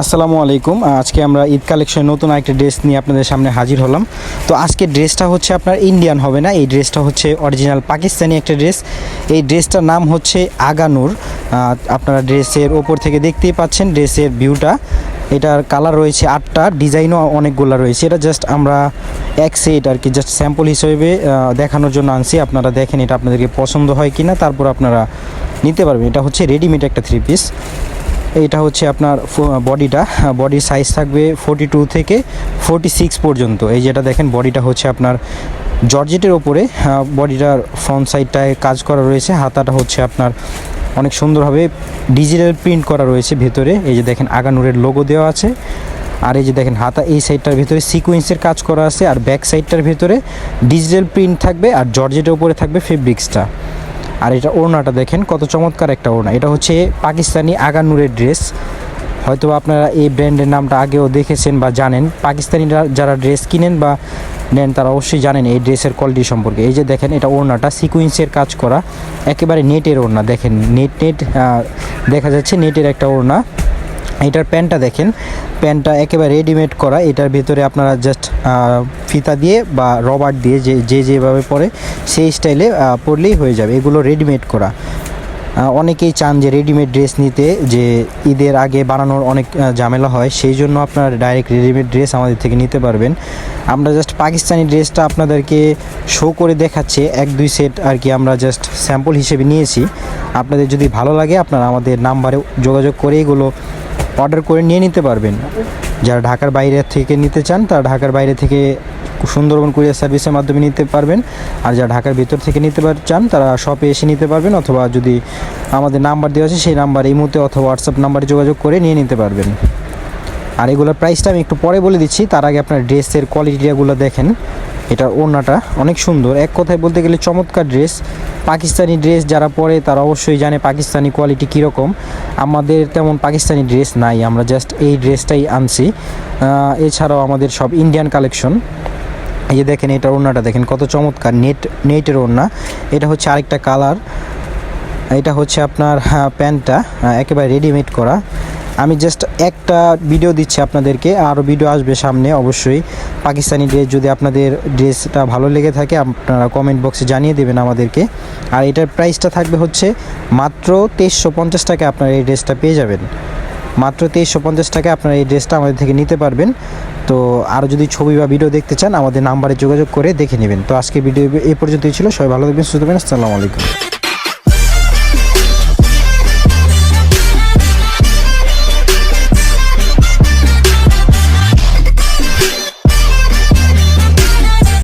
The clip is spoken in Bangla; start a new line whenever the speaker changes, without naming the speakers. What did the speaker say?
আসসালামু আলাইকুম। আজকে আমরা ঈদ কালেকশন নতুন একটা ড্রেস নিয়ে আপনাদের সামনে হাজির হলাম। তো আজকে ড্রেসটা হচ্ছে আপনার ইন্ডিয়ান হবে না, এই ড্রেসটা হচ্ছে অরিজিনাল পাকিস্তানি একটা ড্রেস। এই ড্রেসটার নাম হচ্ছে আগানুর। আপনারা ড্রেসের ওপর থেকে দেখতেই পাচ্ছেন ড্রেসের ভিউটা এটার কালার রয়েছে আটটা ডিজাইনও অনেকগুলো রয়েছে। এটা জাস্ট আমরা এক সেট আর কি জাস্ট স্যাম্পল হিসেবে দেখানোর জন্য আনছি। আপনারা দেখেন এটা আপনাদেরকে পছন্দ হয় কিনা, তারপর আপনারা নিতে পারবেন। এটা হচ্ছে রেডিমেড একটা থ্রি পিস এইটা হচ্ছে আপনার বডিটা। বডির সাইজ থাকবে ফোর্টি টু থেকে ফোর্টি সিক্স পর্যন্ত। এই যেটা দেখেন, বডিটা হচ্ছে আপনার জর্জেটের ওপরে। বডিটার ফ্রন্ট সাইডটায় কাজ করা রয়েছে। হাতাটা হচ্ছে আপনার অনেক সুন্দরভাবে ডিজিটাল প্রিন্ট করা রয়েছে ভেতরে। এই যে দেখেন, আগানুরের লোগো দেওয়া আছে। আর এই যে দেখেন, হাতা এই সাইডটার ভিতরে সিকোয়েন্সের কাজ করা আছে। আর ব্যাক সাইডটার ভিতরে ডিজিটাল প্রিন্ট থাকবে। আর জর্জেটের ওপরে থাকবে ফেব্রিক্সটা আর এটা ওড়নাটা দেখেন, কত চমৎকার একটা ওড়না। এটা হচ্ছে পাকিস্তানি আগানুরের ড্রেস। হয়তো আপনারা এই ব্র্যান্ডের নামটা আগেও দেখেছেন বা জানেন। পাকিস্তানিরা যারা ড্রেস কিনেন বা নেন, তারা অবশ্যই জানেন এই ড্রেসের কোয়ালিটি সম্পর্কে। এই যে দেখেন, এটা ওড়নাটা সিকুয়েন্সের কাজ করা। একেবারে নেটের ওড়না, দেখেন, নেট নেট দেখা যাচ্ছে নেটের একটা ওড়না। এটার প্যান্টটা দেখেন। প্যান্টটা একেবারে রেডিমেড করা। এটার ভিতরে আপনারা জাস্ট ফিতা দিয়ে বা রবার দিয়ে যে যে যেভাবে পরে, সেই স্টাইলে পরলেই হয়ে যাবে। এগুলো রেডিমেড করা। অনেকেই চান যে রেডিমেড ড্রেস নিতে, যে ঈদের আগে বানানোর অনেক ঝামেলা হয়। সেই জন্য আপনারা ডাইরেক্ট রেডিমেড ড্রেস আমাদের থেকে নিতে পারবেন। আমরা জাস্ট পাকিস্তানি ড্রেসটা আপনাদেরকে শো করে দেখাচ্ছে। এক, দুই সেট আর কি আমরা জাস্ট স্যাম্পল হিসেবে নিয়েছি। আপনাদের যদি ভালো লাগে, আপনারা আমাদের নাম্বারে যোগাযোগ করে এগুলো অর্ডার করে নিয়ে নিতে পারবেন। যারা ঢাকার বাইরে থেকে নিতে চান, তারা ঢাকার বাইরে থেকে সুন্দরবন কুরিয়ার সার্ভিসের মাধ্যমে নিতে পারবেন। আর যারা ঢাকার ভিতর থেকে নিতে চান, তারা শপে এসে নিতে পারবেন অথবা যদি আমাদের নাম্বার দেওয়া আছে, সেই নাম্বার এই মুহূর্তে অথবা হোয়াটসঅ্যাপ নাম্বারে যোগাযোগ করে নিয়ে নিতে পারবেন। আর এগুলোর প্রাইসটা আমি একটু পরে বলে দিচ্ছি। তার আগে আপনার ড্রেসের কোয়ালিটিগুলো দেখেন। এটা ওড়নাটা অনেক সুন্দর। এক কথায় বলতে গেলে চমৎকার ড্রেস পাকিস্তানি ড্রেস যারা পরে তারা অবশ্যই জানে পাকিস্তানি কোয়ালিটি কীরকম। আমাদের তেমন পাকিস্তানি ড্রেস নাই আমরা জাস্ট এই ড্রেসটাই আনছি। এছাড়াও আমাদের সব ইন্ডিয়ান কালেকশন এই যে দেখেন এটা ওড়নাটা দেখেন কত চমৎকার নেট নেটের ওড়না। এটা হচ্ছে আরেকটা কালার এটা হচ্ছে আপনার হ্যাঁ, প্যান্টটা একেবারে রেডিমেড করা। আমি জাস্ট একটা ভিডিও দিচ্ছি আপনাদেরকে আরও ভিডিও আসবে সামনে অবশ্যই। পাকিস্তানি ড্রেস যদি আপনাদের ড্রেসটা ভালো লেগে থাকে, আপনারা কমেন্ট বক্সে জানিয়ে দেবেন আমাদেরকে। আর এটার প্রাইসটা থাকবে হচ্ছে মাত্র তেইশশো পঞ্চাশ টাকা আপনারা এই ড্রেসটা পেয়ে যাবেন। মাত্র তেইশশো পঞ্চাশ টাকা আপনারা এই ড্রেসটা আমাদের থেকে নিতে পারবেন। তো আরও যদি ছবি বা ভিডিও দেখতে চান, আমাদের নাম্বারে যোগাযোগ করে দেখে নেবেন। তো আজকে ভিডিও এ পর্যন্তই ছিল। সবাই ভালো থাকবেন, সুস্থ থাকবেন। আসসালামু আলাইকুম।